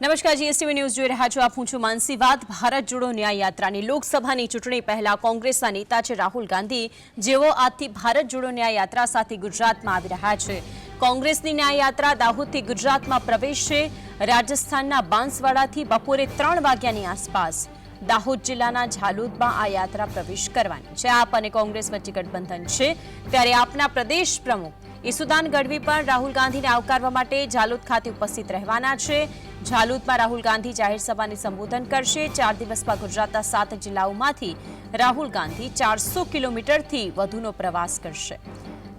નમસ્કાર, GSTV news જોઈ રહ્યા છો આપ. હું છું માનસી વાત. ભારત જોડો ન્યાય યાત્રાની લોકસભાની ચૂંટણી પહેલા કોંગ્રેસના નેતા છે રાહુલ ગાંધી. જેઓ આજથી ભારત જોડો ન્યાય યાત્રા સાથે ગુજરાતમાં આવી રહ્યા છે. કોંગ્રેસની ન્યાય યાત્રા દાહોદથી ગુજરાતમાં પ્રવેશશે રાજસ્થાનના બાંસવાડાથી બપોરે ત્રણ વાગ્યાની આસપાસ દાહોદ જિલ્લાના ઝાલોદમાં આ યાત્રા પ્રવેશ કરવાની છે. આપ અને કોંગ્રેસ વચ્ચે ગઠબંધન છે. ત્યારે આપના પ્રદેશ પ્રમુખ ઈસુદાન ગઢવી પણ રાહુલ ગાંધીને આવકારવા માટે ઝાલોદ ખાતે ઉપસ્થિત રહેવાના છે. ઝાલોદમાં રાહુલ ગાંધી જાહેર સભાને સંબોધન કરશે. ચાર દિવસમાં ગુજરાતના સાત જિલ્લાઓમાંથી રાહુલ ગાંધી ચારસો કિલોમીટરથી વધુનો પ્રવાસ કરશે.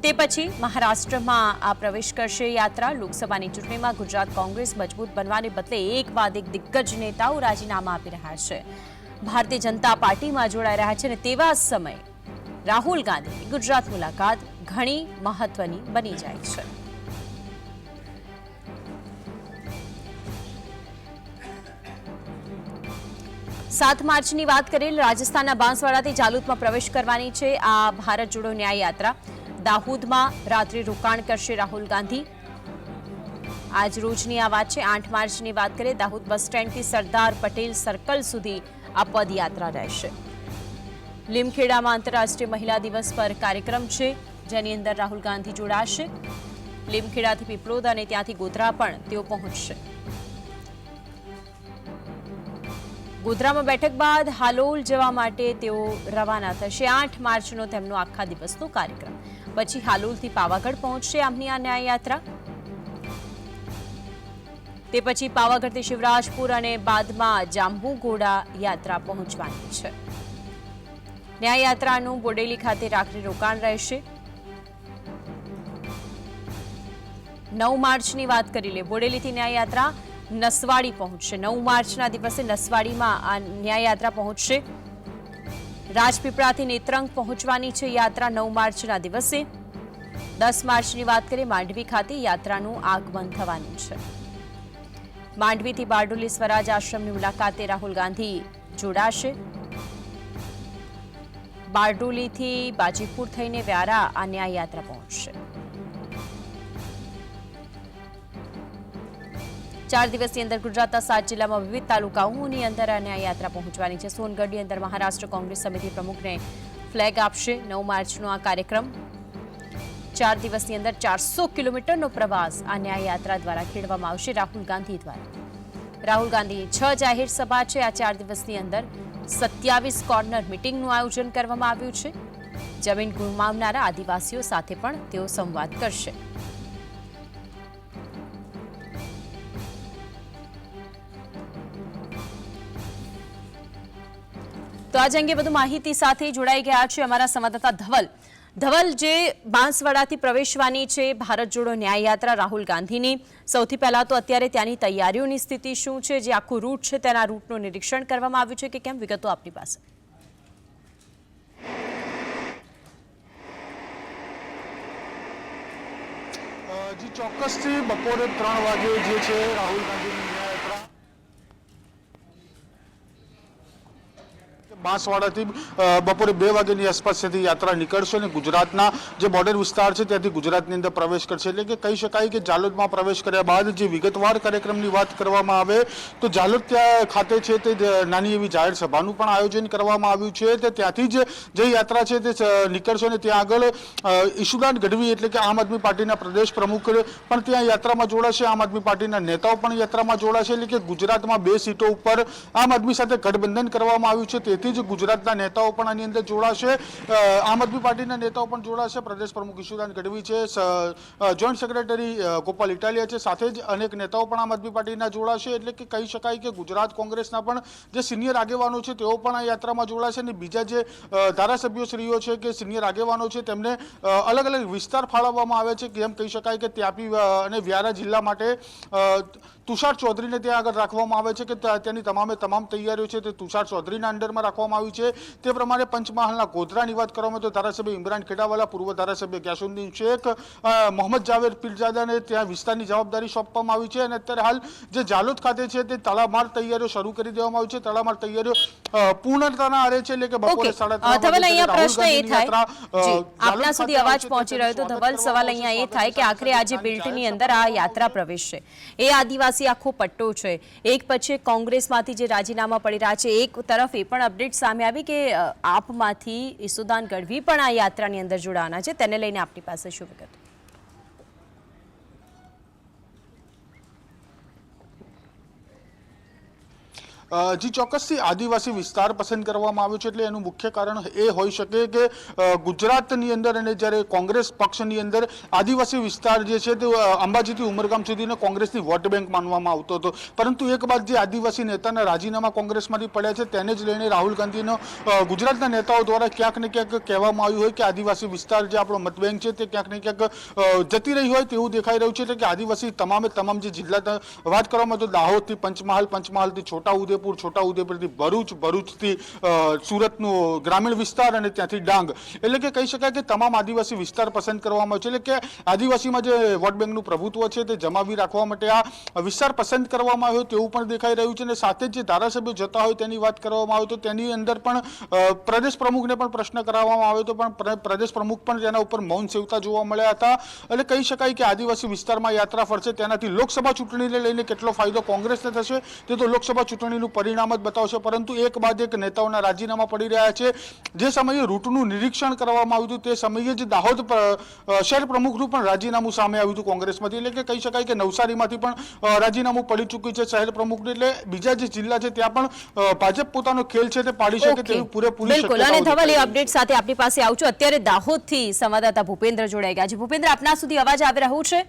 તે પછી મહારાષ્ટ્રમાં આ પ્રવેશ કરશે યાત્રા. લોકસભાની ચૂંટણીમાં ગુજરાત કોંગ્રેસ મજબૂત બનવાને બદલે એક બાદ એક દિગ્ગજ નેતાઓ રાજીનામા આપી રહ્યા છે. ભારતીય જનતા પાર્ટીમાં જોડાઈ રહ્યા છે અને તેવા સમયે રાહુલ ગાંધીની ગુજરાત મુલાકાત ઘણી મહત્વની બની જાય છે. સાત માર્ચની વાત કરીએ, રાજસ્થાનના બાંસવાડાથી જાલુદમાં પ્રવેશ કરવાની છે આ ભારત જોડો ન્યાય યાત્રા. દાહોદમાં રાત્રિ રોકાણ કરશે રાહુલ ગાંધી. આજ રોજની આ વાત છે. આઠ માર્ચની વાત કરીએ, દાહોદ બસ સ્ટેન્ડથી સરદાર પટેલ સર્કલ સુધી આ પદયાત્રા રહેશે. લીમખેડામાં આંતરરાષ્ટ્રીય મહિલા દિવસ પર કાર્યક્રમ છે. જેની અંદર રાહુલ ગાંધી જોડાશે. લીમખેડાથી પીપળોદ અને ત્યાંથી ગોધરા પણ તેઓ પહોંચશે. ગોધરામાં બેઠક બાદ હાલોલ જવા માટે તેઓ રવાના થશે. આઠ માર્ચનો તેમનો આખા દિવસનો કાર્યક્રમ. પછી હાલોલથી પાવાગઢ પહોંચશે આમની આ ન્યાયયાત્રા. તે પછી પાવાગઢથી શિવરાજપુર અને બાદમાં જાંબુઘોડા યાત્રા પહોંચવાની છે. ન્યાય યાત્રાનું બોડેલી ખાતે રાત્રિ રોકાણ રહેશે. નવ માર્ચની વાત કરી લે બોડેલીથી ન્યાય યાત્રા નસવાડી પહોંચશે. નવ માર્ચના દિવસે નસવાડીમાં આ ન્યાય યાત્રા પહોંચશે. રાજપીપળાથી નેત્રંગ પહોંચવાની છે યાત્રા નવ માર્ચના દિવસે. દસ માર્ચની વાત કરીએ, માંડવી ખાતે યાત્રાનું આગમન થવાનું છે. માંડવીથી બારડોલી સ્વરાજ આશ્રમની મુલાકાતે રાહુલ ગાંધી જોડાશે. બારડોલીથી બાજીપુર થઈને વ્યારા આ ન્યાય યાત્રા પહોંચશે. ચાર દિવસની અંદર ગુજરાતના સાત જિલ્લામાં વિવિધ તાલુકાઓની અંદર આ ન્યાય યાત્રા પહોંચવાની છે. સોનગઢની અંદર મહારાષ્ટ્ર કોંગ્રેસ સમિતિ પ્રમુખને ફ્લેગ આપશે નવ માર્ચનો આ કાર્યક્રમ. ચાર દિવસની અંદર ચારસો કિલોમીટરનો પ્રવાસ આ ન્યાય યાત્રા દ્વારા ખેડવામાં આવશે રાહુલ ગાંધી દ્વારા. રાહુલ ગાંધી છ જાહેર સભા છે. આ ચાર દિવસની અંદર સત્યાવીસ કોર્નર મિટિંગનું આયોજન કરવામાં આવ્યું છે. જમીન ગુમાવનારા આદિવાસીઓ સાથે પણ તેઓ સંવાદ કરશે. તો આજ અંગે વધુ માહિતી સાથે જોડાઈ ગયા છે અમારા સંવાદદાતા ધવલ. ધવલ જે બાંસવાડાથી પ્રવેશવાની છે ભારત જોડો ન્યાય યાત્રા રાહુલ ગાંધીની. સૌથી પહેલા તો અત્યારે ત્યાંની તૈયારીઓની સ્થિતિ શું છે જે આખું રૂટ છે તેના રૂટનું નિરીક્ષણ કરવામાં આવ્યું છે કે કેમ વિગતો આપની પાસે. અ, જી ચોક્કસથી બપોરે ત્રણ વાગે જે છે રાહુલ ગાંધીની ન્યાયયાત્રા બાંસવાડાથી બપોરે બે વાગ્યાની આસપાસ ત્યાંથી યાત્રા નીકળશે અને ગુજરાતના જે બોર્ડર વિસ્તાર છે ત્યાંથી ગુજરાતની અંદર પ્રવેશ કરશે. એટલે કે કહી શકાય કે જાલોદમાં પ્રવેશ કર્યા બાદ જે વિગતવાર કાર્યક્રમની વાત કરવામાં આવે, તો જાલોદ ત્યાં ખાતે છે તે નાની એવી જાહેર સભાનું પણ આયોજન કરવામાં આવ્યું છે. તે ત્યાંથી જ જે યાત્રા છે તે નીકળશે અને ત્યાં આગળ ઈશુદાન ગઢવી એટલે કે આમ આદમી પાર્ટીના પ્રદેશ પ્રમુખ પણ ત્યાં યાત્રામાં જોડાશે. આમ આદમી પાર્ટીના નેતાઓ પણ યાત્રામાં જોડાશે. એટલે કે ગુજરાતમાં બે સીટો ઉપર આમ આદમી સાથે ગઠબંધન કરવામાં આવ્યું છે. તેથી જ ગુજરાતના નેતાઓ પણ આની અંદર જોડાશે. આમ આદમી પાર્ટીના નેતાઓ પણ જોડાશે. પ્રદેશ પ્રમુખ ઈશુદાન ગઢવી છે જોઈન્ટ સેક્રેટરી ગોપાલ ઇટાલિયા છે, સાથે જ અનેક નેતાઓ પણ આમ આદમી પાર્ટીના જોડાશે. એટલે કે કહી શકાય કે ગુજરાત કોંગ્રેસના પણ જે સિનિયર આગેવાનો છે, તેઓ પણ આ યાત્રામાં જોડાશે અને બીજા જે ધારાસભ્યશ્રીઓ છે કે સિનિયર આગેવાનો છે, તેમને અલગ અલગ વિસ્તાર ફાળવવામાં આવે છે. કે એમ કહી શકાય કે ત્યાપી અને વ્યારા જિલ્લા માટે તુષાર ચૌધરીને ત્યાં આગળ રાખવામાં આવે છે કે ત્યાંની તમામે તમામ તૈયારીઓ છે તે તુષાર ચૌધરીના અંડરમાં રાખવામાં આવી છે. તે પ્રમાણે પંચમહાલના ગોધરાની વાત કરવામાં તો ધારાસભ્ય ઇમરાન ખેડાવાલા પૂર્વ ધારાસભ્ય ગ્યાસુદ્દીન શેખ મોહમ્મદ જાવેદ પીરજાદાને ત્યાં વિસ્તારની જવાબદારી સોંપવામાં આવી છે અને અત્યારે હાલ જે જાલોદ ખાતે છે તે તડામાર તૈયારીઓ શરૂ કરી દેવામાં આવી છે. તડામાર તૈયારીઓ પૂર્ણતાના આરે છે એટલે કે બપોરે સાડા ત્રણ પ્રશ્ન એ થાય. આપના સુધી અવાજ પહોંચી રહ્યો તો ધવલ સવાલ અહીંયા એ થાય કે આખરે આજે બિલ્ટની અંદર આ યાત્રા પ્રવેશ છે એ આદિવાસી આખો પટ્ટો છે. એક પછી કોંગ્રેસમાંથી જે રાજીનામા પડી રહ્યા છે, એક તરફ એ પણ અપડેટ સામે આવી કે આપમાંથી ઈસુદાન ગઢવી પણ આ યાત્રાની અંદર જોડાવાના છે. તેને લઈને આપની પાસે શું વિગત? જી ચોક્કસથી આદિવાસી વિસ્તાર પસંદ કરવામાં આવ્યો છે એટલે એનું મુખ્ય કારણ એ હોઈ શકે કે ગુજરાતની અંદર અને જ્યારે કોંગ્રેસ પક્ષની અંદર આદિવાસી વિસ્તાર જે છે તે અંબાજીથી ઉમરગામ સુધીને કોંગ્રેસની વોટ બેંક માનવામાં આવતો હતો. પરંતુ એક બાદ જે આદિવાસી નેતાના રાજીનામા કોંગ્રેસમાંથી પડ્યા છે તેને જ લઈને રાહુલ ગાંધીનો ગુજરાતના નેતાઓ દ્વારા ક્યાંક ને ક્યાંક કહેવામાં આવ્યું હોય કે આદિવાસી વિસ્તાર જે આપણો મતબેંક છે તે ક્યાંક ને ક્યાંક જતી રહી હોય તેવું દેખાઈ રહ્યું છે એટલે કે આદિવાસી તમામે તમામ જે જિલ્લા વાત કરવામાં તો દાહોદથી પંચમહાલ, પંચમહાલથી છોટા ઉદેપુર છોટા ઉદેપુરથી ભરૂચ, ભરૂચથી સુરતનો ગ્રામીણ વિસ્તાર અને ત્યાંથી ડાંગ. એટલે કે કહી શકાય કે તમામ આદિવાસી વિસ્તાર પસંદ કરવામાં આવ્યો છે. એટલે કે આદિવાસીમાં જે વોટ બેંકનું પ્રભુત્વ છે તે જમાવી રાખવા માટે આ વિસ્તાર પસંદ કરવામાં આવ્યો તેવું પણ દેખાઈ રહ્યું છે. અને સાથે જ જે ધારાસભ્યો જતા હોય તેની વાત કરવામાં આવે તો તેની અંદર પણ પ્રદેશ પ્રમુખને પણ પ્રશ્ન કરાવવામાં આવ્યો હતો. પણ પ્ર- પ્રદેશ પ્રમુખ પણ તેના ઉપર મૌન સેવતા જોવા મળ્યા હતા. એટલે કહી શકાય કે આદિવાસી વિસ્તારમાં યાત્રા ફરશે. તેનાથી લોકસભા ચૂંટણીને લઈને કેટલો ફાયદો કોંગ્રેસને થશે, તે તો લોકસભા ચૂંટણીનું પરિણામ જ બતાવશે પરંતુ એક બાદ એક નેતાઓના રાજીનામા પડી રહ્યા છે. જે સમયે રૂટનું નિરીક્ષણ કરવામાં આવ્યું હતું તે સમયે જ દાહોદ શહેર પ્રમુખનું પણ રાજીનામું સામે આવ્યું હતું કોંગ્રેસમાંથી. એટલે કે કહી શકાય કે નવસારીમાંથી પણ રાજીનામું પડી ચૂક્યું છે શહેર પ્રમુખનું. એટલે બીજા જે જિલ્લા છે ત્યાં પણ ભાજપ પોતાનો ખેલ છે તે પાડી શકે તેવી પૂરેપૂરી બિલકુલ. અને ધવલ એ. અપડેટ સાથે આપની પાસે આવું છું. અત્યારે દાહોદથી સંવાદદાતા ભૂપેન્દ્ર જોડાઈ ગયા છે. ભૂપેન્દ્ર આપના સુધી અવાજ આવી રહ્યો છે?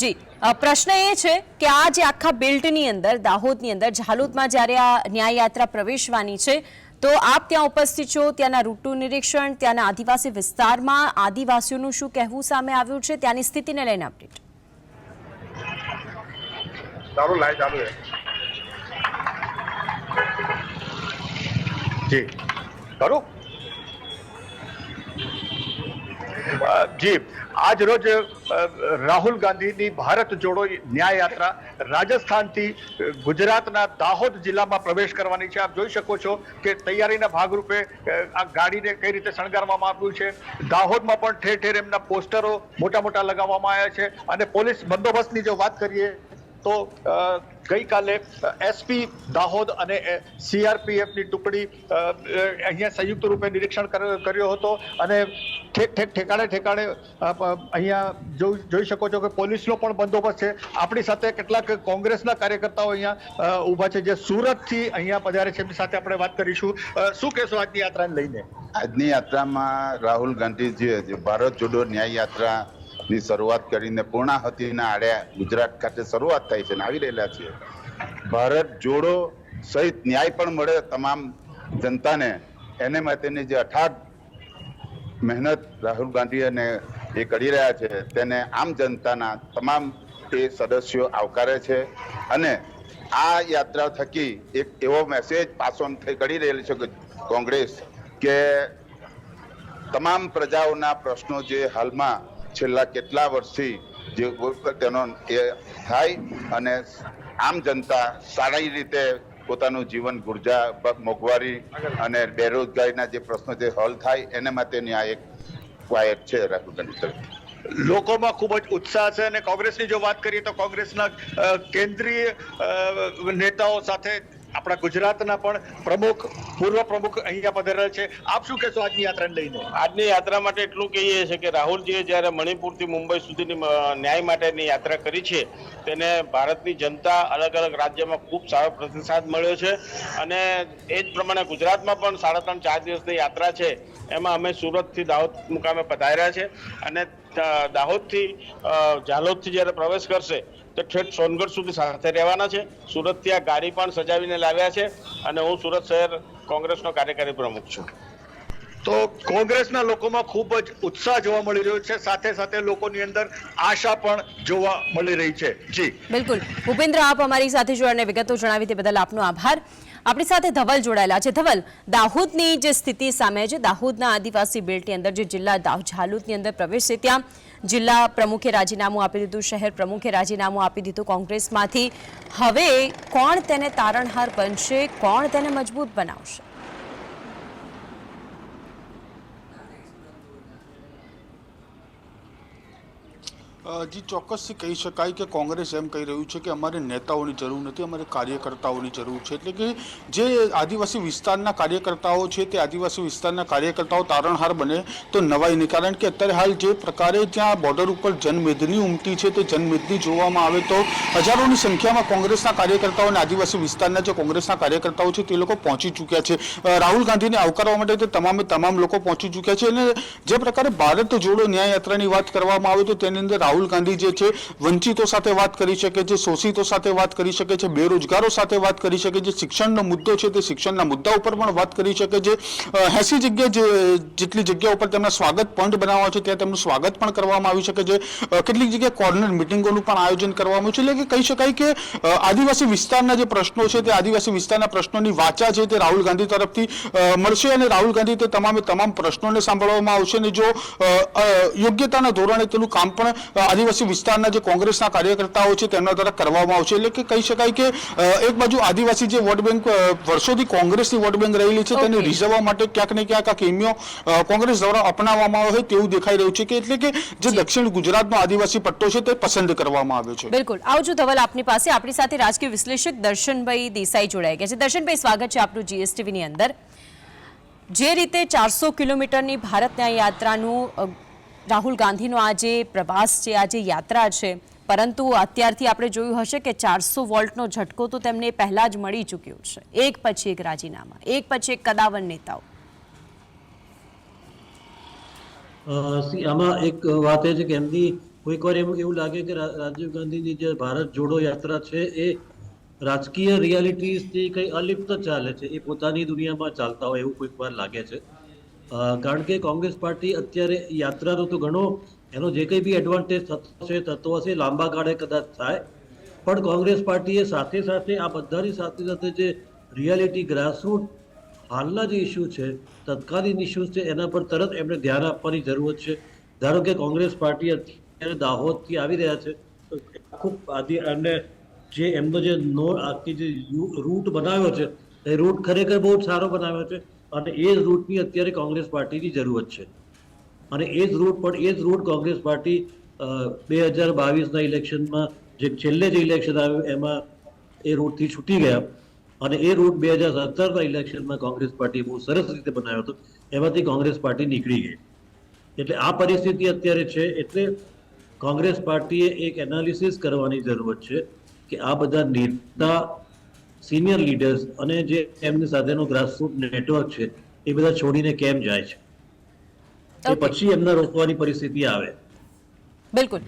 જી. પ્રશ્ન એ છે કે આ જે આખા બેલ્ટની અંદર, દાહોદની અંદર, ઝાલોદમાં જ્યારે આ ન્યાયયાત્રા પ્રવેશવાની છે, તો આપ ત્યાં ઉપસ્થિત છો, ત્યાંના રૂટનું નિરીક્ષણ, ત્યાંના આદિવાસી વિસ્તારમાં આદિવાસીઓનું શું કહેવું સામે આવ્યું છે, ત્યાંની સ્થિતિને લઈને અપડેટ જી. જી, આજ રોજ રાહુલ ગાંધીની ભારત જોડો ન્યાય યાત્રા રાજસ્થાનથી ગુજરાતના દાહોદ જિલ્લામાં પ્રવેશ કરવાની છે. આપ જોઈ શકો છો કે તૈયારીના ભાગરૂપે આ ગાડીને કઈ રીતે શણગારવામાં આવ્યું છે. દાહોદમાં પણ ઠેર ઠેર એમના પોસ્ટરો મોટા મોટા લગાવવામાં આવ્યા છે. અને પોલીસ બંદોબસ્તની જો વાત કરીએ તો ગઈકાલે એસપી દાહોદ અને સીઆરપીએફની ટુકડી અહીંયા સંયુક્ત રૂપે નિરીક્ષણ કર- કર્યો હતો અને ઠેક ઠેક ઠેકાણે ઠેકાણે અહીંયા જોઈ જોઈ શકો છો કે પોલીસનો પણ બંદોબસ્ત છે. આપણી સાથે કેટલાક કોંગ્રેસના કાર્યકર્તાઓ અહીંયા ઊભા છે જે સુરતથી અહીંયા પધારે છે. એમની સાથે આપણે વાત કરીશું. શું કહેશો આજની યાત્રાને લઈને? આજની યાત્રામાં રાહુલ ગાંધીજીએ ભારત જોડો ન્યાય યાત્રાની શરૂઆત કરીને પૂર્ણાહતિના આડે ગુજરાત ખાતે શરૂઆત થાય છે અને આવી રહેલા છે. ભારત જોડો સહિત ન્યાય પણ મળે તમામ જનતાને. એને માટેની જે અઠાર મહેનત રાહુલ ગાંધી અને એ કરી રહ્યા છે, તેને આમ જનતાના તમામ એ સદસ્યો આવકારે છે અને આ યાત્રા થકી એક એવો મેસેજ પાસ થઈ કરી રહેલી છે કોંગ્રેસ કે તમામ પ્રજાઓના પ્રશ્નો જે હાલમાં છેલ્લા કેટલા વર્ષથી જે તેનો એ થાય અને આમ જનતા સારી રીતે પોતાનું જીવન ગુર્જા મોંઘવારી અને બેરોજગારીના જે પ્રશ્નો જે હલ થાય એને માટેની આ એક ક્વાયટ છે રાહુલ ગાંધી તરફથી. લોકોમાં ખૂબ જ ઉત્સાહ છે અને કોંગ્રેસની જો વાત કરીએ તો કોંગ્રેસના કેન્દ્રીય નેતાઓ સાથે આપણા ગુજરાતના પણ પ્રમુખ, પૂર્વ પ્રમુખ અહીંયા પધારેલા છે. આપ શું કહેશો આજની યાત્રાને લઈને? આજની યાત્રા માટે એટલું કહીએ છે કે રાહુલજીએ જ્યારે મણિપુરથી મુંબઈ સુધીની ન્યાય માટેની યાત્રા કરી છે, તેને ભારતની જનતા અલગ અલગ રાજ્યમાં ખૂબ સારો પ્રતિસાદ મળ્યો છે. અને એ જ પ્રમાણે ગુજરાતમાં પણ સાડા ત્રણ, ચાર દિવસની યાત્રા છે. એમાં અમે સુરતથી દાહોદ મુકામે પધાર્યા છે. અને દાહોદથી જાલોદથી જ્યારે પ્રવેશ કરશે તો ઠેઠ સોનગઢ સુધી સાથે રહેવાના છે. સુરતથી આ ગાડી પણ સજાવીને લાવ્યા છે અને હું સુરત શહેર કોંગ્રેસનો કાર્યકારી પ્રમુખ છું. તો કોંગ્રેસના લોકોમાં ખૂબ જ ઉત્સાહ જોવા મળી રહ્યો છે. સાથે સાથે લોકોની અંદર આશા પણ જોવા મળી રહી છે. જી. બિલકુલ. ભૂપેન્દ્ર આપ અમારી સાથે જોડાને વિગતો જણાવી તે બદલ આપનો આભાર. આપણી સાથે ધવલ જોડાયેલા છે. ધવલ દાહોદની જે સ્થિતિ સામે છે દાહોદના આદિવાસી બેલ્ટની અંદર જે જિલ્લા દાવ ઝાલુદની અંદર પ્રવેશ છે ત્યાં જિલ્લા પ્રમુખે રાજીનામું આપી દીધું, શહેર પ્રમુખે રાજીનામું આપી દીધું કોંગ્રેસમાંથી. હવે કોણ તેને તારણહાર બનશે, કોણ તેને મજબૂત બનાવશે? જી, ચોક્કસથી કહી શકાય કે કોંગ્રેસ એમ કહી રહ્યું છે કે અમારે નેતાઓની જરૂર નથી, અમારે કાર્યકર્તાઓની જરૂર છે. એટલે કે જે આદિવાસી વિસ્તારના કાર્યકર્તાઓ છે, તે આદિવાસી વિસ્તારના કાર્યકર્તાઓ તારણહાર બને તો નવાઈ નહીં. કારણ કે અત્યારે હાલ જે પ્રકારે ત્યાં બોર્ડર ઉપર જનમેદની ઉમટી છે, તે જનમેદની જોવામાં આવે તો હજારોની સંખ્યામાં કોંગ્રેસના કાર્યકર્તાઓ અને આદિવાસી વિસ્તારના જે કોંગ્રેસના કાર્યકર્તાઓ છે, તે લોકો પહોંચી ચૂક્યા છે. રાહુલ ગાંધીને આવકારવા માટે તે તમામે તમામ લોકો પહોંચી ચૂક્યા છે. અને જે પ્રકારે ભારત જોડો ન્યાય યાત્રાની વાત કરવામાં આવે તો તેની અંદર રાહુલ ગાંધી જે છે, વંચિતો સાથે વાત કરી શકે છે, શોષિતો સાથે વાત કરી શકે છે, બેરોજગારો સાથે વાત કરી શકે છે, શિક્ષણનો મુદ્દો છે તે શિક્ષણના મુદ્દા ઉપર પણ વાત કરી શકે છે. એસી જગ્યાએ જેટલી જગ્યા ઉપર તેમના સ્વાગત પોઈન્ટ બનાવવા છે, ત્યાં તેમનું સ્વાગત પણ કરવામાં આવી શકે છે. કેટલીક જગ્યાએ કોર્નર મિટિંગોનું પણ આયોજન કરવામાં છે, એટલે કે કહી શકાય કે આદિવાસી વિસ્તારના જે પ્રશ્નો છે તે આદિવાસી વિસ્તારના પ્રશ્નોની વાચા છે તે રાહુલ ગાંધી તરફથી મળશે અને રાહુલ ગાંધી તે તમામે તમામ પ્રશ્નોને સાંભળવામાં આવશે અને જો યોગ્યતાના ધોરણે તેનું કામ પણ આદિવાસી વિસ્તારના જે કોંગ્રેસના કાર્યકર્તાઓ છે તેમના દ્વારા કરવામાં આવશે. એટલે કે કહી શકાય કે એક બાજુ આદિવાસી જે વોટ બેંક વર્ષોથી કોંગ્રેસની વોટ બેંક રહેલી છે તેને. રીઝવવા માટે ક્યાંક ને ક્યાંક આ કિમિયો કોંગ્રેસ દ્વારા અપનાવવામાં આવે તેવું દેખાઈ રહ્યું છે કે એટલે કે જે દક્ષિણ ગુજરાતનો આદિવાસી પટ્ટો છે તે પસંદ કરવામાં આવ્યો છે. બિલકુલ. આવજો ધવલ આપની પાસે. આપણી સાથે રાજકીય વિશ્લેષક દર્શનભાઈ દેસાઈ જોડાઈ ગયા છે. દર્શનભાઈ સ્વાગત છે આપનું જીએસટીવીની અંદર. જે રીતે ચારસો કિલોમીટરની ભારત ન્યાય યાત્રાનું રાહુલ ગાંધીનો આ જે પ્રવાસ છે આ જે યાત્રા છે. પરંતુ અત્યારથી આપણે જોયું હશે કે ચારસો વોલ્ટનો ઝટકો તો તેમને પહેલા જ મળી ચૂક્યો છે. એક પછી એક રાજીનામા, એક પછી એક કદાવર નેતાઓ. આમાં એક વાત એ છે કે એમની કોઈક વાર એમ એવું લાગે કે રાજીવ ગાંધીની જે ભારત જોડો યાત્રા છે, એ રાજકીય રિયાલિટીઝથી કંઈ અલિપ્ત ચાલે છે, એ પોતાની દુનિયામાં ચાલતા હોય એવું કોઈક વાર લાગે છે. કારણ કે કોંગ્રેસ પાર્ટી અત્યારે યાત્રાનો તો ઘણો એનો જે કંઈ બી એડવાન્ટેજ છે થતો હશે, લાંબા ગાળે કદાચ થાય. પણ કોંગ્રેસ પાર્ટીએ સાથે સાથે આ બધાની સાથે સાથે જે રિયાલિટી ગ્રાસરૂટ હાલના જે ઇસ્યુ છે, તત્કાલીન ઇસ્યુ છે, એના પર તરત એમને ધ્યાન આપવાની જરૂરત છે. ધારો કે કોંગ્રેસ પાર્ટી અત્યારે દાહોદથી આવી રહ્યા છે, તો ખૂબ આદિ, અને જે એમનો જે નો, આખી જે રૂટ બનાવ્યો છે, એ રૂટ ખરેખર બહુ સારો બનાવ્યો છે. અને એ જ રૂટની અત્યારે કોંગ્રેસ પાર્ટીની જરૂરત છે. અને એ જ રૂટ, પણ એ જ રૂટ કોંગ્રેસ પાર્ટી બે હજાર બાવીસના ઇલેક્શનમાં જે છેલ્લે જે ઇલેક્શન આવ્યું, એમાં એ રૂટથી છૂટી ગયા. અને એ રૂટ બે હજાર સત્તરના ઇલેક્શનમાં કોંગ્રેસ પાર્ટી બહુ સરસ રીતે બનાવ્યો હતો. એમાંથી કોંગ્રેસ પાર્ટી નીકળી ગઈ. એટલે આ પરિસ્થિતિ અત્યારે છે. એટલે કોંગ્રેસ પાર્ટીએ એક એનાલિસિસ કરવાની જરૂરત છે કે આ બધા નેતા સિનિયર લીડર્સ અને જે એમની સાથેનો ગ્રાસરૂટ નેટવર્ક છે એ બધા છોડીને કેમ જાય છે? પછી એમને રોકવાની પરિસ્થિતિ આવે. બિલકુલ.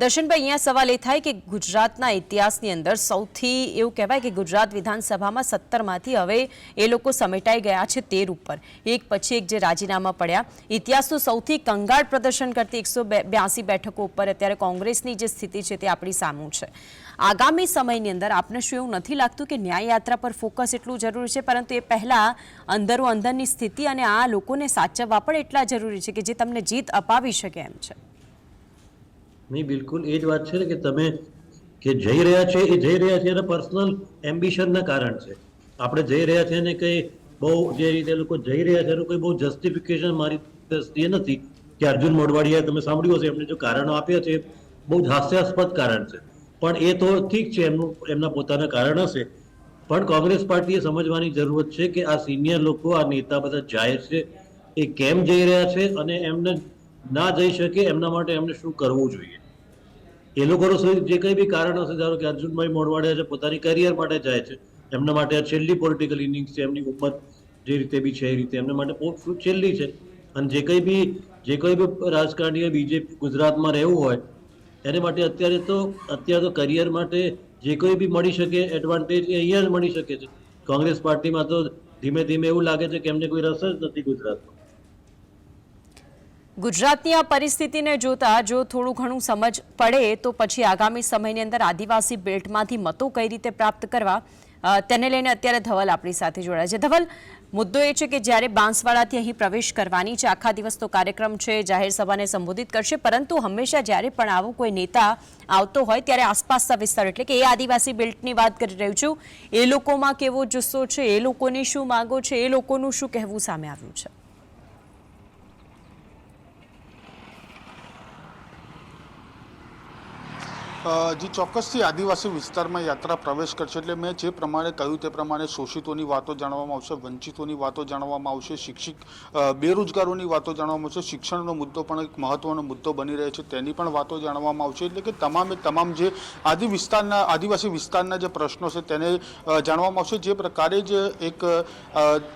દર્શનભાઈ, અહીંયા સવાલ એ થાય કે ગુજરાતના ઇતિહાસની અંદર સૌથી એવું કહેવાય કે ગુજરાત વિધાનસભામાં સત્તરમાંથી હવે એ લોકો સમેટાઈ ગયા છે તેર ઉપર. એક પછી એક જે રાજીનામા પડ્યા. ઇતિહાસનું સૌથી કંગાળ પ્રદર્શન કરતી એકસો બ્યાસી બેઠકો ઉપર અત્યારે કોંગ્રેસની જે સ્થિતિ છે તે આપણી સામું છે. આગામી સમયની અંદર આપને શું એવું નથી લાગતું કે ન્યાય યાત્રા પર ફોકસ એટલું જરૂરી છે? પરંતુ એ પહેલાં અંદરો અંદરની સ્થિતિ અને આ લોકોને સાચવવા પણ એટલા જરૂરી છે કે જે તમને જીત અપાવી શકે એમ છે. નહીં, બિલકુલ. એ જ વાત છે ને કે તમે કે જઈ રહ્યા છે, એ જઈ રહ્યા છે એના પર્સનલ એમ્બિશનના કારણ છે. આપણે જઈ રહ્યા છે ને કંઈ બહુ જે રીતે લોકો જઈ રહ્યા છે એનું કોઈ બહુ જસ્ટિફિકેશન મારી દ્રષ્ટિએ નથી કે અર્જુન મોઢવાડિયા તમે સાંભળ્યું હશે, એમને જો કારણો આપ્યા છે, બહુ જ હાસ્યાસ્પદ કારણ છે. પણ એ તો ઠીક છે, એમનું, એમના પોતાના કારણ હશે. પણ કોંગ્રેસ પાર્ટીએ સમજવાની જરૂરત છે કે આ સિનિયર લોકો, આ નેતા બધા જાય છે, એ કેમ જઈ રહ્યા છે અને એમને ના જઈ શકે એમના માટે એમને શું કરવું જોઈએ? એ લોકોનો શું જે કંઈ બી કારણ હશે, ધારો કે અર્જુનભાઈ મોડવાડિયા છે, પોતાની કરિયર માટે જાય છે, એમના માટે આ છેલ્લી પોલિટિકલ ઇનિંગ્સ છે, એમની ઉંમર જે રીતે બી છે એ રીતે, એમના માટે છેલ્લી છે. અને જે કંઈ બી, જે કંઈ બી રાજકારણીય બીજેપી ગુજરાતમાં રહેવું હોય, એને માટે અત્યારે તો અત્યારે તો કરિયર માટે જે કોઈ બી મળી શકે એડવાન્ટેજ એ અહીંયા જ મળી શકે છે. કોંગ્રેસ પાર્ટીમાં તો ધીમે ધીમે એવું લાગે છે કે એમને કોઈ રસ જ નથી ગુજરાતમાં. ગુજરાતની આ પરિસ્થિતિને જોતા જો થોડું ઘણું સમજ પડે, તો પછી આગામી સમયની અંદર આદિવાસી બેલ્ટમાંથી મતો કઈ રીતે પ્રાપ્ત કરવા તેને લઈને અત્યારે ધવલ આપણી સાથે જોડાય છે. ધવલ, મુદ્દો એ છે કે જ્યારે બાંસવાડાથી અહીં પ્રવેશ કરવાની છે, આખા દિવસનો કાર્યક્રમ છે, જાહેર સભાને સંબોધિત કરશે, પરંતુ હંમેશા જ્યારે પણ આવો કોઈ નેતા આવતો હોય, ત્યારે આસપાસના વિસ્તાર, એટલે કે એ આદિવાસી બેલ્ટની વાત કરી રહ્યું છું, એ લોકોમાં કેવો જુસ્સો છે, એ લોકોની શું માંગો છે, એ લોકોનું શું કહેવું સામે આવ્યું છે? જી ચોક્કસથી આદિવાસી વિસ્તારમાં યાત્રા પ્રવેશ કરશે, એટલે મેં જે પ્રમાણે કહ્યું તે પ્રમાણે શોષિતોની વાતો જાણવામાં આવશે, વંચિતોની વાતો જાણવામાં આવશે, શિક્ષિત બેરોજગારોની વાતો જાણવામાં આવશે, શિક્ષણનો મુદ્દો પણ એક મહત્વનો મુદ્દો બની રહ્યો છે, તેની પણ વાતો જાણવામાં આવશે, એટલે કે તમામે તમામ જે આદિ વિસ્તારના, આદિવાસી વિસ્તારના જે પ્રશ્નો છે તેને જાણવામાં આવશે, જે પ્રકારે જ એક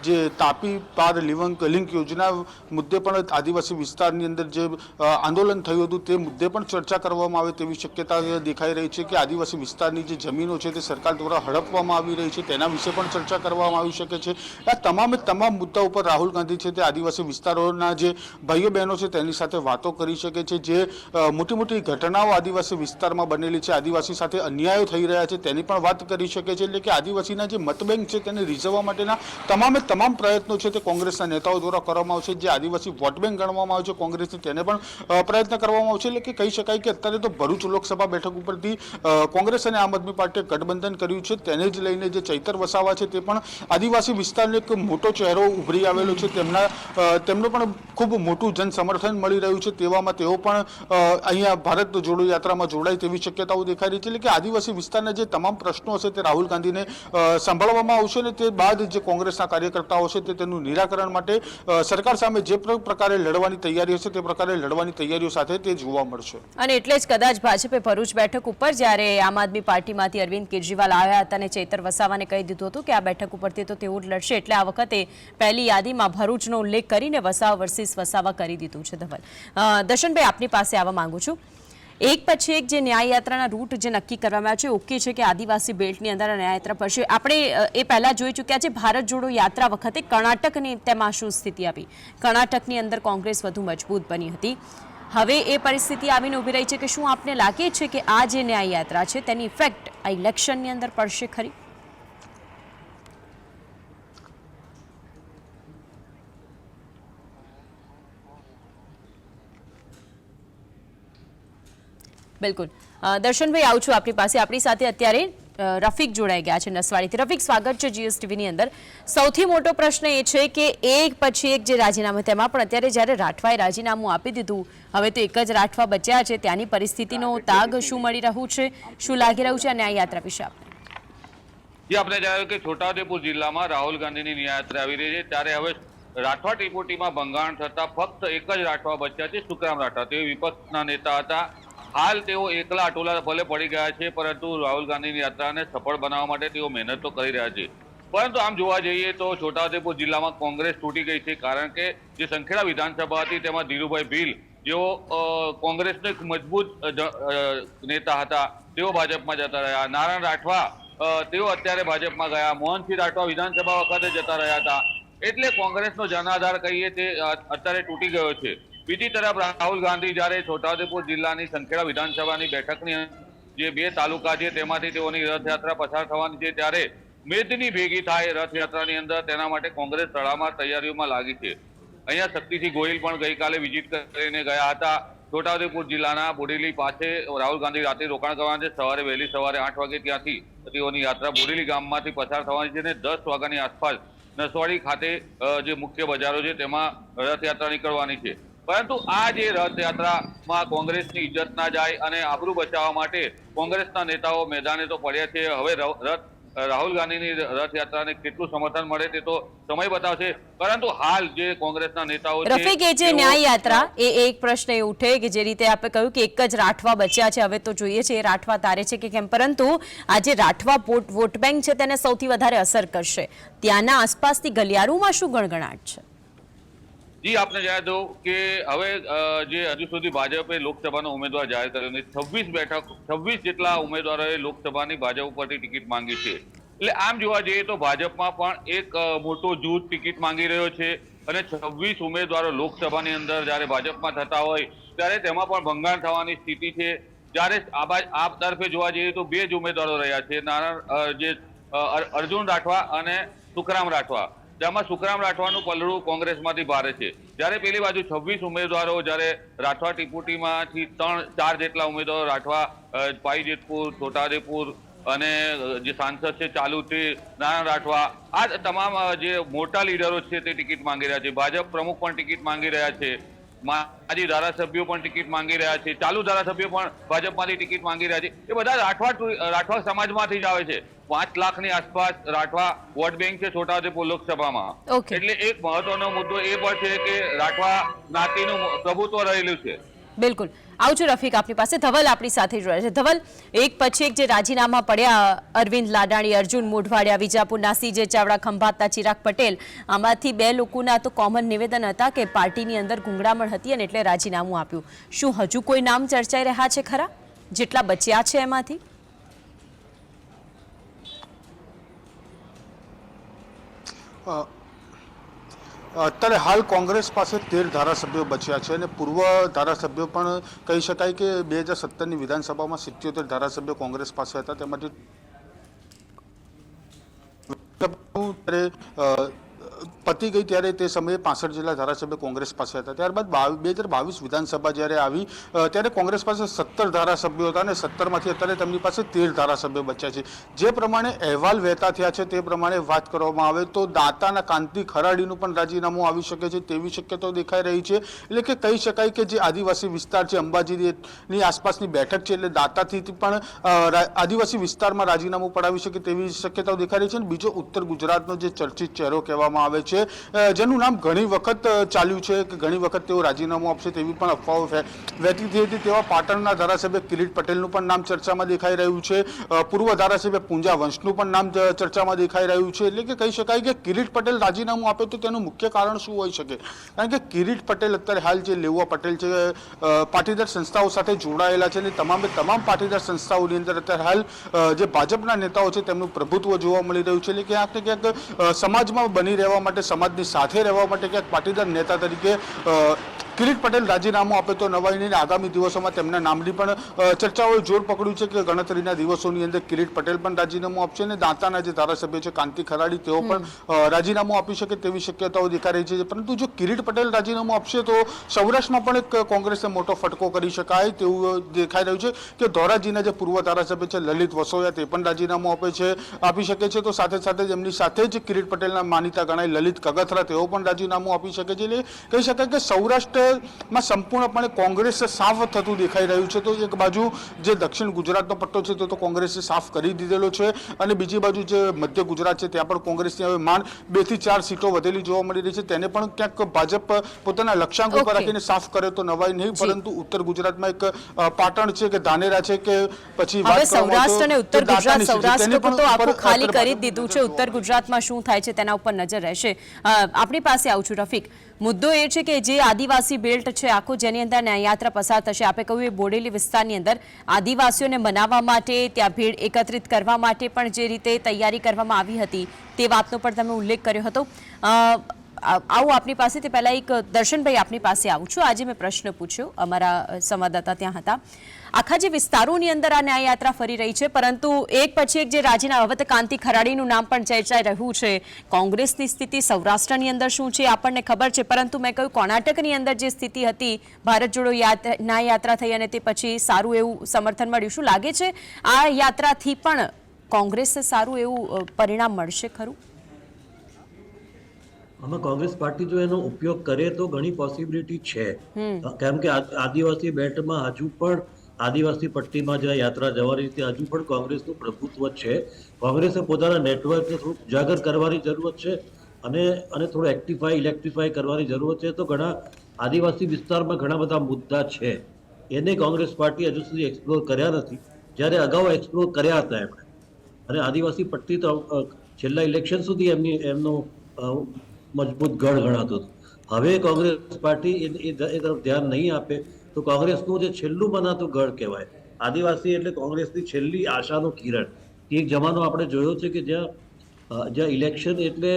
જે તાપી પાર લિવંક લિંક યોજના મુદ્દે પણ આદિવાસી વિસ્તારની અંદર જે આંદોલન થયું હતું તે મુદ્દે પણ ચર્ચા કરવામાં આવે તેવી શક્યતા દેખાઈ રહી છે કે આદિવાસી વિસ્તારની જે જમીનો છે તે સરકાર દ્વારા હડપવામાં આવી રહી છે. તેના વિશે પણ ચર્ચા કરવામાં આવી શકે છે. આ તમામે તમામ મુદ્દા ઉપર રાહુલ ગાંધી છે તે આદિવાસી વિસ્તારોના જે ભાઈઓ બહેનો છે તેની સાથે વાતો કરી શકે છે. જે મોટી મોટી ઘટનાઓ આદિવાસી વિસ્તારમાં બનેલી છે, આદિવાસી સાથે અન્યાયો થઈ રહ્યા છે તેની પણ વાત કરી શકે છે. એટલે કે આદિવાસીના જે મતબેંક છે તેને રીઝવવા માટેના તમામે તમામ પ્રયત્નો છે તે કોંગ્રેસના નેતાઓ દ્વારા કરવામાં આવશે. જે આદિવાસી વોટ બેંક ગણવામાં આવે છે કોંગ્રેસની તેને પણ પ્રયત્ન કરવામાં આવશે. એટલે કે કહી શકાય કે અત્યારે તો ભરૂચ લોકસભા બેઠક ઉપરથી કોંગ્રેસ અને આમ આદમી પાર્ટીએ ગઠબંધન કર્યું છે. તેને જ લઈને જે ચૈતર વસાવા છે તે પણ આદિવાસી વિસ્તારનો એક મોટો ચહેરો ઉભરી આવેલો છે. તેમના તેમનું પણ ખૂબ મોટું જન સમર્થન મળી રહ્યું છે. તેવામાં તેઓ પણ અહીંયા ભારત જોડો યાત્રામાં જોડાય તેવી શક્યતાઓ દેખાઈ રહી છે. એટલે કે આદિવાસી વિસ્તારના જે તમામ પ્રશ્નો હશે તે રાહુલ ગાંધીને સંભાળવામાં આવશે અને તે બાદ જે કોંગ્રેસના કાર્યકર્તાઓ છે તે તેનું નિરાકરણ માટે સરકાર સામે જે પ્ર- પ્રકારે લડવાની તૈયારીઓ છે તે પ્રકારે લડવાની તૈયારીઓ સાથે તે જોવા મળશે. અને એટલે જ કદાચ ભાજપે ભરૂચ બેઠક ઉપર જ્યારે આમ આદમી પાર્ટીમાંથી અરવિંદ કેજરીવાલ આવ્યા હતા અને ચેતર વસાવાને કહી દીધું હતું કે આ બેઠક ઉપરથી તો તેઓ જ લડશે એટલે આ વખતે પહેલી યાદીમાં ભરૂચનો ઉલ્લેખ કરીને વસાવા વર્સિસ વસાવા કરી દીધું છે ધવલ. દર્શનભાઈ, આપની પાસે આવવા માંગુ છું. એક પછી એક જે ન્યાય યાત્રાના રૂટ જે નક્કી કરવામાં આવ્યા છે ઓકે છે કે આદિવાસી બેલ્ટની અંદર ન્યાયયાત્રા ન્યાય યાત્રા પડશે? આપણે એ પહેલાં જોઈ ચૂક્યા છે, ભારત જોડો યાત્રા વખતે કર્ણાટકની તેમાં શું સ્થિતિ આવી કર્ણાટકની અંદર કોંગ્રેસ વધુ મજબૂત બની હતી. હવે એ પરિસ્થિતિ આવીને ઊભી રહી છે કે શું આપને લાગે છે કે આ જે ન્યાય યાત્રા છે તેની ઇફેક્ટ આ ઇલેક્શનની અંદર પડશે ખરી? બિલકુલ. દર્શનભાઈ, આવું છું આપણી પાસે. આપણી સાથે અત્યારે રફીક જોડાઈ ગયા છે નસવાડીથી. રફીક, સ્વાગત છે જીએસટીવીની અંદર. સૌથી મોટો પ્રશ્ન એ છે કે એક પછી એક જે રાજીનામું તેમાં પણ અત્યારે જ્યારે રાઠવાએ રાજીનામું આપી દીધું, હવે તો એક જ રાઠવા બચ્યા છે. ત્યાંની પરિસ્થિતિનો તાગ શું મળી રહ્યું છે, શું લાગી રહ્યું છે અને આ યાત્રા વિશે આપણે આપણે જણાવ્યું કે છોટાઉદેપુર જિલ્લામાં રાહુલ ગાંધીની ન્યાયાત્રા આવી રહી છે. ત્યારે હવે રાઠવા ટીપોટીમાં ભંગાણ થતા ફક્ત એક જ રાઠવા બચ્યા છે, સુખરામ રાઠવા. તેઓ વિપક્ષના નેતા હતા. હાલ તેઓ એકલા અટોલા ભલે પડી ગયા છે, પરંતુ રાહુલ ગાંધીની યાત્રાને સફળ બનાવવા માટે તેઓ મહેનત તો કરી રહ્યા છે. પરંતુ આમ જોવા જઈએ તો છોટાઉદેપુર જિલ્લામાં કોંગ્રેસ તૂટી ગઈ છે, કારણ કે જે સંખેડા વિધાનસભા હતી તેમાં ધીરુભાઈ ભીલ, જેઓ કોંગ્રેસનો એક મજબૂત નેતા હતા, તેઓ ભાજપમાં જતા રહ્યા. નારાયણ રાઠવા તેઓ અત્યારે ભાજપમાં ગયા. મોહનસિંહ રાઠવા વિધાનસભા વખતે જતા રહ્યા હતા. એટલે કોંગ્રેસનો જનાધાર કહીએ તે અત્યારે તૂટી ગયો છે. બીજી તરફ રાહુલ ગાંધી જ્યારે છોટાઉદેપુર જિલ્લાની સંખેડા વિધાનસભાની બેઠકની જે બે તાલુકા છે તેમાંથી તેઓની રથયાત્રા પસાર થવાની છે ત્યારે મેદની ભેગી થાય રથયાત્રાની અંદર તેના માટે કોંગ્રેસ તળામાં તૈયારીઓમાં લાગી છે. અહીંયા શક્તિસિંહ ગોહિલ પણ ગઈકાલે વિઝિટ કરીને ગયા હતા. છોટાઉદેપુર જિલ્લાના બોડેલી પાસે રાહુલ ગાંધી રાત્રે રોકાણ કરવાના છે. સવારે વહેલી સવારે આઠ વાગે ત્યાંથી તેઓની યાત્રા બોડેલી ગામમાંથી પસાર થવાની છે અને દસ વાગ્યાની આસપાસ નસવાડી ખાતે જે મુખ્ય બજારો છે તેમાં રથયાત્રા નીકળવાની છે. પરંતુ આ જે રથયાત્રામાં કોંગ્રેસની ઇજ્જત ના જાય અને આબરૂ બચાવવા માટે કોંગ્રેસના નેતાઓ મેદાને તો પડ્યા છે હવે રથ રાહુલ ગાંધીની રથયાત્રાને કેટલું સમર્થન મળે તે તો સમય બતાવશે. પરંતુ હાલ જે કોંગ્રેસના નેતાઓ છે રફીક એ જે ન્યાય યાત્રા એ એક પ્રશ્ન એ ઉઠે કે જે રીતે આપણે કહ્યું કે એક જ રાઠવા બચ્યા છે હવે તો જોઈએ છે એ રાઠવા તારે છે કે કેમ? પરંતુ આ જે રાઠવા વોટ વોટ બેંક છે તેને સૌથી વધારે અસર કરશે. ત્યાંના આસપાસની ગલિયારોમાં શું ગણગણાટ છે? જી, આપને જણાવી દઉં કે હવે જે હજુ સુધી ભાજપે લોકસભાનો ઉમેદવાર જાહેર કર્યો નથી છવ્વીસ બેઠક, છવ્વીસ જેટલા ઉમેદવારોએ લોકસભાની ભાજપ ઉપરથી ટિકિટ માંગી છે. એટલે આમ જોવા જઈએ તો ભાજપમાં પણ એક મોટો જૂથ ટિકિટ માંગી રહ્યો છે અને છવ્વીસ ઉમેદવારો લોકસભાની અંદર જ્યારે ભાજપમાં થતા હોય, ત્યારે તેમાં પણ ભંગાણ થવાની સ્થિતિ છે. જ્યારે આ તરફે જોવા જઈએ તો બે જ ઉમેદવારો રહ્યા છે, નારાયણ જે અર્જુન રાઠવા અને સુખરામ રાઠવા. જેમાં સુખરામ રાઠવાનું પલડું કોંગ્રેસમાંથી ભારે છે. જ્યારે પેલી બાજુ છવ્વીસ ઉમેદવારો, જ્યારે રાઠવા ટીપુટીમાંથી ત્રણ, ચાર જેટલા ઉમેદવારો, રાઠવા પાઈ પાઈજેતપુર છોટાદેપુર અને જે સાંસદ છે ચાલુથી નારાયણ રાઠવા, આ તમામ જે મોટા લીડરો છે તે ટિકિટ માંગી રહ્યા છે. ભાજપ પ્રમુખ પણ ટિકિટ માંગી રહ્યા છે. માજી ધારાસભ્યો પણ ટિકિટ માંગી રહ્યા છે. ચાલુ ધારાસભ્યો પણ ભાજપમાંથી ટિકિટ માંગી રહ્યા છે. એ બધા રાઠવા રાઠવા સમાજમાંથી જ આવે છે. પાંચ લાખની આસપાસ રાઠવા વોટ બેંક છે છોટાઉદેપુર લોકસભામાં. એટલે એક મહત્વનો મુદ્દો એ પણ છે કે રાઠવા જ્ઞાતિનું પ્રભુત્વ રહેલું છે. બિલકુલ. આવું છું, રફીક, આપની પાસે ધવલ આપણી સાથે જોડાય છે. ધવલ, એક પછી એક જે રાજીનામા પડ્યા, અરવિંદ લાડાણી, અર્જુન મોઢવાડિયા વિજાપુરના સીજે ચાવડા, ખંભાતના ચિરાગ પટેલ, આમાંથી બે લોકોના તો કોમન નિવેદન હતા કે પાર્ટીની અંદર ગુંગળામણ હતી અને એટલે રાજીનામું આપ્યું. શું હજુ કોઈ નામ ચર્ચાઈ રહ્યા છે ખરા? જેટલા બચ્યા છે એમાંથી? અત્યારે હાલ કોંગ્રેસ પાસે તેર ધારાસભ્યો બચ્યા છે અને પૂર્વ ધારાસભ્યો પણ કહી શકાય કે બે હજાર સત્તરની વિધાનસભામાં સિત્યોતેર ધારાસભ્યો કોંગ્રેસ પાસે હતા. તેમાંથી પતી ગઈ ત્યારે તે સમયે પાસઠ જેટલા ધારાસભ્ય કોંગ્રેસ પાસે હતા. ત્યારબાદ બે હજાર બાવીસ વિધાનસભા જ્યારે આવી ત્યારે કોંગ્રેસ પાસે સત્તર ધારાસભ્યો હતા અને સત્તરમાંથી અત્યારે તેમની પાસે તેર ધારાસભ્યો બચ્યા છે. જે પ્રમાણે અહેવાલ વહેતા થયા છે તે પ્રમાણે વાત કરવામાં આવે તો દાતાના કાંતિ ખરાડીનું પણ રાજીનામું આવી શકે છે તેવી શક્યતાઓ દેખાઈ રહી છે. એટલે કે કહી શકાય કે જે આદિવાસી વિસ્તાર છે અંબાજીની આસપાસની બેઠક છે એટલે દાતાથી પણ આદિવાસી વિસ્તારમાં રાજીનામું પડાવી શકે તેવી શક્યતાઓ દેખાઈ રહી છે. અને બીજો ઉત્તર ગુજરાતનો જે ચર્ચિત ચહેરો કહેવામાં આવે છે અ, જેનું નામ ઘણી વખત ચાલ્યું છે કે ઘણી વખત તેઓ રાજીનામું આપશે તેવી પણ અફવાઓ વહેતી થઈ હતી. તેવા પાટણના ધારાસભ્ય કિરીટ પટેલનું પણ નામ ચર્ચામાં દેખાઈ રહ્યું છે. પૂર્વ ધારાસભ્ય પૂંજા વંશનું પણ નામ ચર્ચામાં દેખાઈ રહ્યું છે. એટલે કે કહી શકાય કે કિરીટ પટેલ રાજીનામું આપે તો તેનું મુખ્ય કારણ શું હોઈ શકે? કારણ કે કિરીટ પટેલ અત્યારે હાલ જે લેવા પટેલ છે પાટીદાર સંસ્થાઓ સાથે જોડાયેલા છે અને તમામે તમામ પાટીદાર સંસ્થાઓની અંદર અત્યારે હાલ જે ભાજપના નેતાઓ છે તેમનું પ્રભુત્વ જોવા મળી રહ્યું છે. એટલે ક્યાંક ને ક્યાંક સમાજમાં બની રહેવા માટે સમાજની સાથે રહેવા માટે ક્યાંક પાટીદાર નેતા તરીકે કિરીટ પટેલ રાજીનામું આપે તો નવાઈની આગામી દિવસોમાં તેમના નામની પણ ચર્ચાઓએ જોર પકડ્યું છે કે ગણતરીના દિવસોની અંદર કિરીટ પટેલ પણ રાજીનામું આપશે અને દાંતાના જે ધારાસભ્ય છે કાંતિ ખરાડી તેઓ પણ રાજીનામું આપી શકે તેવી શક્યતાઓ દેખાઈ રહી છે. પરંતુ જો કિરીટ પટેલ રાજીનામું આપશે તો સૌરાષ્ટ્રમાં પણ એક કોંગ્રેસને મોટો ફટકો કરી શકાય તેવું દેખાઈ રહ્યું છે કે ધોરાજીના જે પૂર્વ ધારાસભ્ય છે લલિત વસોયા તે પણ રાજીનામું આપે છે આપી શકે છે. તો સાથે સાથે જ એમની સાથે જ કિરીટ પટેલના માનીતા ગણાય લલિત કગથરા તેઓ પણ રાજીનામું આપી શકે છે. એટલે કહી શકાય કે સૌરાષ્ટ્રમાં સંપૂર્ણપણે કોંગ્રેસ સાફ થતું દેખાઈ રહ્યું છે. તો એક બાજુ જે દક્ષિણ ગુજરાતનો પટ્ટો છે તે તો કોંગ્રેસે સાફ કરી દીધેલો છે અને બીજી બાજુ જે મધ્ય ગુજરાત છે ત્યાં પણ કોંગ્રેસની હવે માંડ બેથી ચાર સીટો વધેલી જોવા મળી રહી છે. તેને પણ ક્યાંક ભાજપ પોતાના લક્ષ્યાંક ઉપર રાખીને સાફ કરે તો નવાઈ નહીં પરંતુ ઉત્તર ગુજરાતમાં એક પાટણ છે કે ધાનેરા છે કે પછી સૌરાષ્ટ્ર અને ઉત્તર ગુજરાત સૌરાષ્ટ્ર પણ તો આખું ખાલી કરી દીધું છે. ઉત્તર ગુજરાતમાં શું થાય છે તેના ઉપર નજર રહેશે. આપણી પાસે આવું છું રફીક. મુદ્દો એ છે કે જે આદિવાસી બેલ્ટ છે આખું જેની અંદર ન્યાયયાત્રા પસાર થશે. આપે કહ્યું એ બોડેલી વિસ્તારની અંદર આદિવાસીઓને મનાવવા માટે, ત્યાં ભીડ એકત્રિત કરવા માટે પણ જે રીતે તૈયારી કરવામાં આવી હતી તે વાતનો પણ તમે ઉલ્લેખ કર્યો હતો. આવું આપની પાસે તે પહેલાં એક દર્શનભાઈ આપની પાસે આવું છું. આજે મેં પ્રશ્ન પૂછ્યો. અમારા સંવાદદાતા ત્યાં હતા. આખા જે વિસ્તારોની અંદર આ ન્યાયયાત્રા ફરી રહી છે પરંતુ એક પછી એક જે રાજ્યના હવે કાંતિ ખરાડીનું નામ પણ ચર્ચાઈ રહ્યું છે. કોંગ્રેસની સ્થિતિ સૌરાષ્ટ્રની અંદર શું છે આપણને ખબર છે પરંતુ મેં કહ્યું કર્ણાટકની અંદર જે સ્થિતિ હતી ભારત જોડો યાત્રા ન્યાયયાત્રા થઈ અને તે પછી સારું એવું સમર્થન મળ્યું. શું લાગે છે આ યાત્રાથી પણ કોંગ્રેસને સારું એવું પરિણામ મળશે ખરું? આમાં કોંગ્રેસ પાર્ટી જો એનો ઉપયોગ કરે તો ઘણી પોસિબિલિટી છે. કેમ કે આદિવાસી બેલ્ટમાં હજુ પણ આદિવાસી પટ્ટીમાં જ્યાં યાત્રા જવાની ત્યાં હજુ પણ કોંગ્રેસનું પ્રભુત્વ છે. કોંગ્રેસે પોતાના નેટવર્કને થોડું ઉજાગર કરવાની જરૂરત છે અને અને થોડું એક્ટિફાઈ ઇલેક્ટ્રિફાઈ કરવાની જરૂરત છે. તો ઘણા આદિવાસી વિસ્તારમાં ઘણા બધા મુદ્દા છે. એને કોંગ્રેસ પાર્ટી હજુ સુધી એક્સપ્લોર કર્યા નથી. જ્યારે અગાઉ એક્સપ્લોર કર્યા હતા એમણે. અને આદિવાસી પટ્ટી તો છેલ્લા ઇલેક્શન સુધી એમની, એમનો મજબૂત ગઢ ગણાતો હતો. હવે કોંગ્રેસ પાર્ટી એ તરફ ધ્યાન નહીં આપે. તો કોંગ્રેસનું જે છેલ્લું બનાતું ગઢ કહેવાય, આદિવાસી એટલે કોંગ્રેસની છેલ્લી આશાનું કિરણ. એક જમાનો આપણે જોયો છે કે જ્યાં જ્યાં ઇલેક્શન એટલે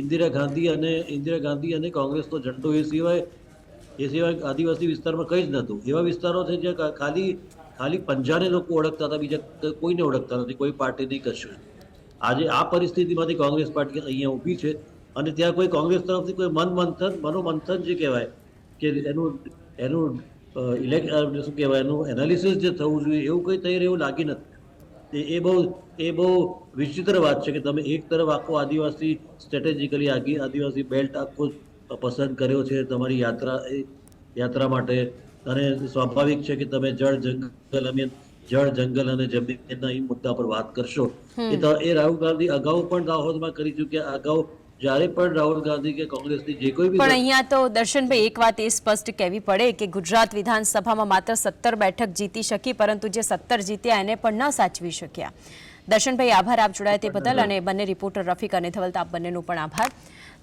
ઇન્દિરા ગાંધી અને, ઇન્દિરા ગાંધી અને કોંગ્રેસનો ઝંડો એ સિવાય એ સિવાય આદિવાસી વિસ્તારમાં કંઈ જ નહોતું. એવા વિસ્તારો છે જ્યાં ખાલી ખાલી પંજાને લોકો ઓળખતા હતા, બીજા કોઈને ઓળખતા નથી, કોઈ પાર્ટી નહીં, કશું આજે આ પરિસ્થિતિમાંથી કોંગ્રેસ પાર્ટી અહીંયા ઊભી છે અને ત્યાં કોઈ કોંગ્રેસ તરફથી કોઈ મન મંથન મનોમંથન જે કહેવાય, કે એનું એનું ઇલેક્ટ શું કહેવાય એનું એનાલિસિસ જે થવું જોઈએ એવું કંઈ થઈ રહ્યું લાગી નથી. એ- એ બહુ એ બહુ વિચિત્ર વાત છે કે તમે એક તરફ આખો આદિવાસી સ્ટ્રેટેજિકલી આગી આદિવાસી બેલ્ટ આખો પસંદ કર્યો છે તમારી યાત્રા એ યાત્રા માટે. અને સ્વાભાવિક છે કે તમે જળ જંગલ અમે જળ જંગલ અને જમીનના એ મુદ્દા પર વાત કરશો. એ એ રાહુલ ગાંધી અગાઉ પણ દાહોદમાં કરી ચૂક્યા અગાઉ જ્યારે પણ રાહુલ ગાંધી કે કોંગ્રેસની જે કોઈ પણ અહીંયા તો દર્શનભાઈ એક વાત એ સ્પષ્ટ કહેવી પડે કે ગુજરાત વિધાનસભામાં માત્ર સત્તર બેઠક જીતી શકી પરંતુ જે સત્તર જીત્યા એને પણ ન સાચવી શક્યા. દર્શનભાઈ આભાર. આપ જોડાયા તે બદલ અને બંને રિપોર્ટર રફીક અને ધવલતાપ બંનેનો પણ આભાર.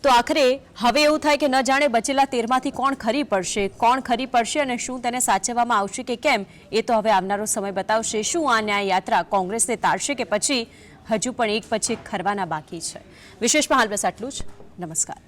તો આખરે હવે એવું થાય કે ન જાણે બચેલા તેરમાંથી કોણ ખરી પડશે કોણ ખરી પડશે અને શું તેને સાચવવામાં આવશે કે કેમ એ તો હવે આવનારો સમય બતાવશે. શું આ ન્યાય યાત્રા કોંગ્રેસને તારશે કે પછી હજુ પણ એક પછી ખરવાના બાકી છે? વિશેષમાં હાલ બસ આટલું જ. નમસ્કાર.